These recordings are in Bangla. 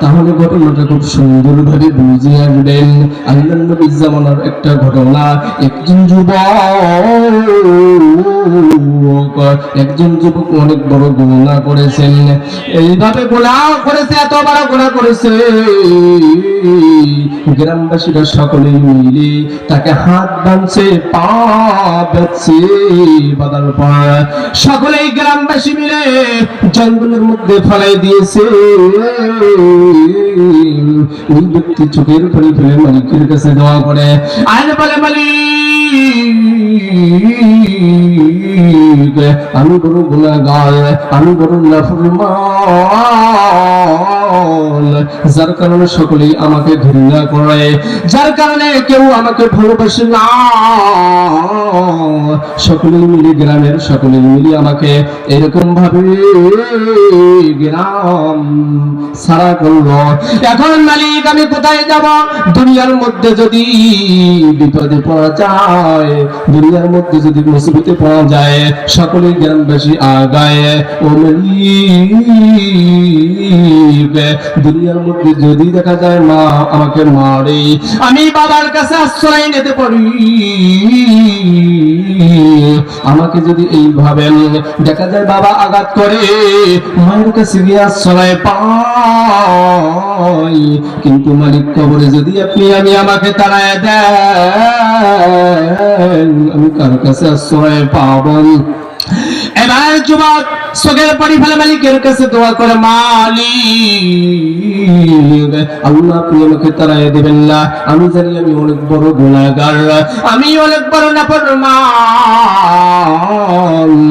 তাহলে ঘটনাটা খুব বুঝে আসবেন আল্লাহ নবীর জামানার একটা ঘটনা। একজন যুবক একজন যুবক অনেক বড় গুণা করেছেন। এইভাবে গুণা করেছে, এত বড় গুণা করেছে। গ্রামবাসীরা সকলে মিলে তাকে হাত বাঁধছে, পা বেঁধছে বাদার পা সকলেই গ্রামবাসী মিলে জঙ্গলের মধ্যে ফেলাই দিয়েছে। ওই ব্যক্তি চোখের পানি ফেলে মালিকের কাছে দোয়া করে। আর বলে মালিক, আমি বড় গুণাগার আমি বড় নাফরমান যার কারণে সকলেই আমাকে ঘৃণা করে। যার কারণে কেউ আমাকে ভালোবাসে না। সকলেই মিলে গ্রামের সকলেই মিলে আমাকে এরকম ভাবে গ্রাম সারা করল। এখন মালিক, আমি কোথায় যাব? দুনিয়ার মধ্যে যদি বিপদে পড়া যায়, দুনিয়ার মধ্যে যদি মুসিবতে পড়া যায় সকলে গ্রামবাসী আগায়। ও মালিক দুনিয়ার মধ্যে যদি দেখা যায়, মা আমাকে মারে। আমি বাবার কাছে আশ্রয় নিতে পারি। আমাকে যদি এইভাবে দেখা যায়, বাবা আঘাত করে, মায়ের কাছে গিয়ে আশ্রয় পাই। কিন্তু মালিক কবরে যদি আপনি, আমি আমাকে তাড়ায় দেন, আমি কার কাছে আশ্রয় পাবন এবার যুবক চোখের পানি ফেলে মালিকের কাছে দোয়া করে, মালিক, আল্লাহ আপনি আমাকে তারাই দেবেন না। আমি জানি আমি অনেক বড় গুণাগার আমি অনেক বড় নাফরমান।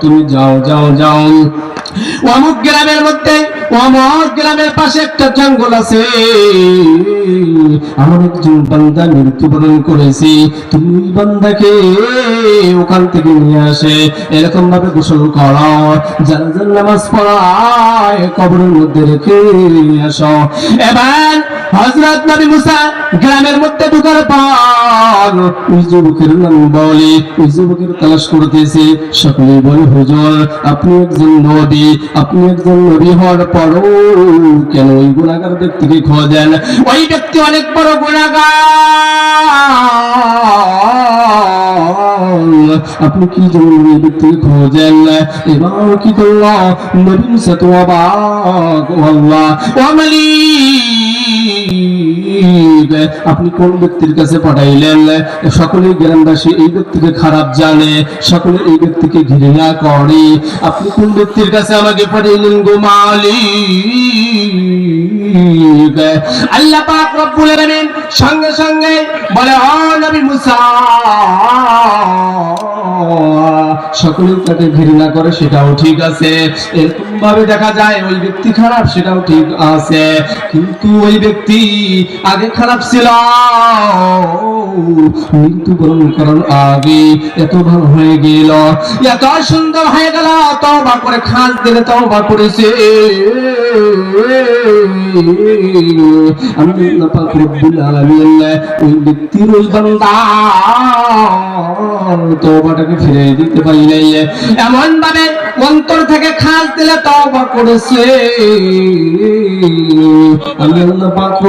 তুমি যাও যাও যাও। অমুক গ্রামের মধ্যে অমুক গ্রামের পাশে একটা জঙ্গল আছে। আমার একজন বান্দা মৃত্যুবরণ করেছি। তুমি বান্দাকে ওখান থেকে নিয়ে আসে এরকম ভাবে গোসল করাও। জানাজার নামাজ পড়ায় কবরের মধ্যে রেখে নিয়ে আসো। এবার হযরত নবী মুসা গ্রামের মধ্যে ঢোকার পর ওই যুবকের নাম বলে, ওই যুবকের তালাশ করতেছে সকলে বলে, হুজুর, আপনি একজন নবী, আপনি একজন নবী হওয়ার পরও কেন ওই গুণাগার ব্যক্তিকে খোঁজেন ওই ব্যক্তি অনেক বড় গুণাগার। আপনি কি জন্য ওই ব্যক্তিকে খোঁজেন এবার কি করল? নবীন আল্লাহ। ও মালিক! আপনি কোন ব্যক্তির কাছে পাঠাইলেন? সকলে গ্রামবাসী এই ব্যক্তিকে খারাপ জানে, সকলে এই ব্যক্তিকে ঘৃণা করে। আপনি কোন ব্যক্তির কাছে আমাকে পাঠাইলেন গো মালিক? আল্লাহ পাক রব্বুল সঙ্গে সঙ্গে বলে সকলেই তাকে ঘৃণা করে, সেটাও ঠিক আছে। এরকম ভাবে দেখা যায়, ওই ব্যক্তি খারাপ, সেটাও ঠিক আছে। কিন্তু ওই ব্যক্তি আগে খারাপ ছিল মৃত্যুবরণ করার আগে এত ভালো হয়ে গেল। এত সুন্দর হয়ে গেল তবা করে খাস দিলে তওবাটাকে ফিরে দিতে পারি এমন থেকে করেছে। আমি আল্লাহ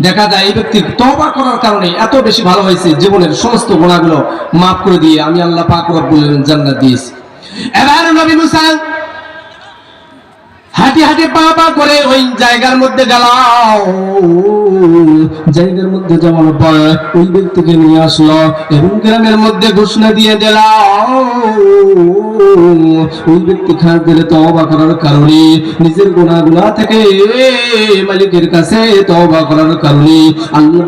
দেখা যায় এই ব্যক্তি তবা করার কারণে এত বেশি ভালো হয়েছে জীবনের সমস্ত গুণাগুলো মাফ করে দিয়ে আমি আল্লাহ পাক রব্বুল জান্নাত দিয়েছি। এবার নবী মুসা হাঁটি হাঁটি পা পা করে ওই জায়গার মধ্যে গেল জায়গার মধ্যে যাওয়ার পর ওই ব্যক্তিকে নিয়ে আসলো এবং গ্রামের মধ্যে ঘোষণা দিয়ে দিল। ওই ব্যক্তি খাস দিলে তওবা করার কারণে নিজের গুনাহগুনা থেকে মালিকের কাছে তওবা করার কারণে আল্লাহ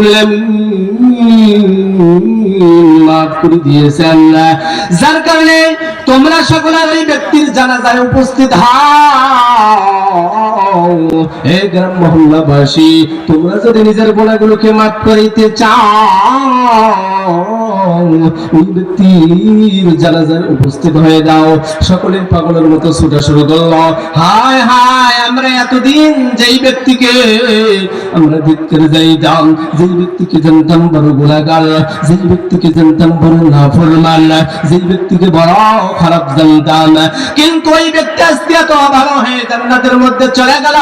আলামিন মাফ করে দিয়েছেন। যার কারণে তোমরা সকলে ওই ব্যক্তির জানাজায় উপস্থিত হও। হে গ্রাম মহল্লাবাসী, তোমরা যদি নিজের গোলাগুলোকে মাফ করিতে চাও উপস্থিত হয়ে যাও। সকলে পাগলের মতো ছুটা শুরু হায় হায়, আমরা এতদিন যেই ব্যক্তিকে আমরা যেই ব্যক্তিকে জানতাম বড় গোলাগার যেই ব্যক্তিকে জানতাম বড় যেই ব্যক্তিকে বড় খারাপ জানতাম। কিন্তু ওই ব্যক্তি এত ভালো হয়ে জান্নাতের মধ্যে চলে গেল।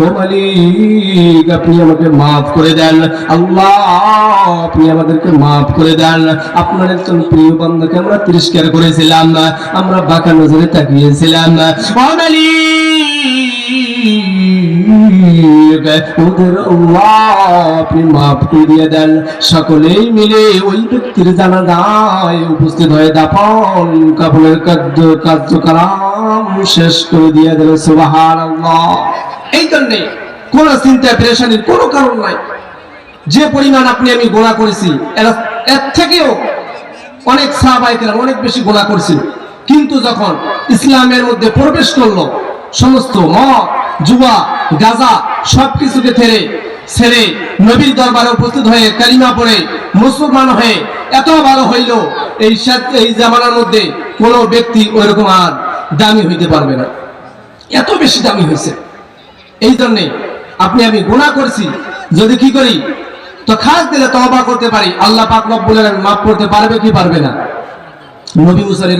ও মালিক, আপনি আমাকে মাফ করে দেন। আল্লাহ, আপনি আমাদেরকে মাফ করে দেন। আপনার একজন প্রিয় বান্ধাকে আমরা তিরস্কার করেছিলাম। আমরা বাঁকা নজরে তাকিয়েছিলাম। দেন। সকলেই মিলে ওই ব্যক্তির জানাজায় উপস্থিত হয়ে কার্য শেষ করে দিয়ে এই কোন চিন্তা পেরেশানির কোনো কারণ নাই। যে পরিমাণ আপনি আমি গোলা করেছি, এর- থেকেও অনেক সাহাবাহিকেরা অনেক বেশি গোলা করছিল। কিন্তু যখন ইসলামের মধ্যে প্রবেশ করল, সমস্ত মদ, জুয়া, গাজা সবকিছুকে ছেড়ে ছেড়ে নবীর দরবারে উপস্থিত হয়ে কালিমা পড়ে মুসলমান হয়ে এত ভালো হইল, এই এই জামানার মধ্যে কোনো ব্যক্তি ওইরকম আর দামি হইতে পারবে না। এত বেশি দামি হয়েছে। এই জন্যে আপনি আমি গুণা করছি। যদি কি করি তো খাস দিলে তবা করতে পারি। আল্লাহ পাক রব্বুল আলামিন মাফ করতে পারবে কি পারবে না? নবী মুসার